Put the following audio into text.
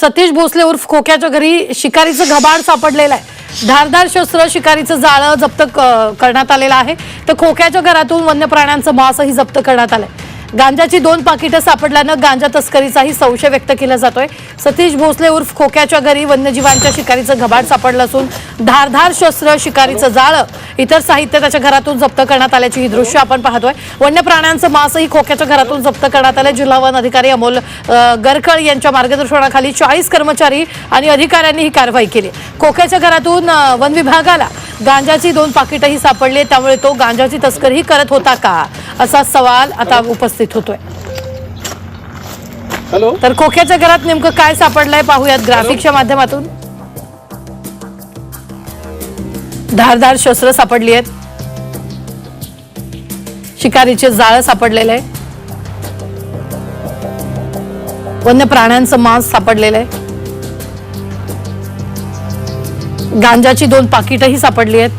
सतीश भोसले उर्फ खोक्याच्या घरी शिकारीचं घबाड सापडलेलं आहे. धारदार शस्त्र शिकारीचं जाळं जप्त क- करण्यात आलेलं आहे. तर खोक्याच्या घरातून वन्य प्राण्यांचं मांसही जप्त करण्यात आलंय. गांजाची दोन पाकिटं सापडल्यानं गांजा तस्करीचाही संशय व्यक्त केला जातोय. सतीश भोसले उर्फ खोक्याच्या घरी वन्यजीवांच्या शिकारीचं घबाड सापडलं असून धारधार शस्त्र शिकारीचं जाळं इतर साहित्य त्याच्या घरातून जप्त करण्यात आल्याची ही दृश्य आपण पाहतोय. वन्य प्राण्यांचं मांसही खोक्याच्या घरातून जप्त करण्यात आलं. जिल्हा वन अधिकारी अमोल अ, गरकळ यांच्या मार्गदर्शनाखाली चाळीस कर्मचारी आणि अधिकाऱ्यांनी ही कारवाई केली. खोक्याच्या घरातून वन विभागाला गांजाची दोन पाकिटंही सापडली त्यामुळे तो गांजाची तस्करीही करत होता का? असा सवाल आता उपस्थित होतोय. हॅलो तर खोक्याच्या घरात नेमकं काय सापडलंय पाहूयात ग्राफिकच्या माध्यमातून. धारधार शस्त्र सापडली आहेत. शिकारीचे जाळं सापडलेलं आहे वन्य प्राण्यांचं मांस सापडलेलं आहे. गांजाची दोन पाकिटही सापडली आहेत.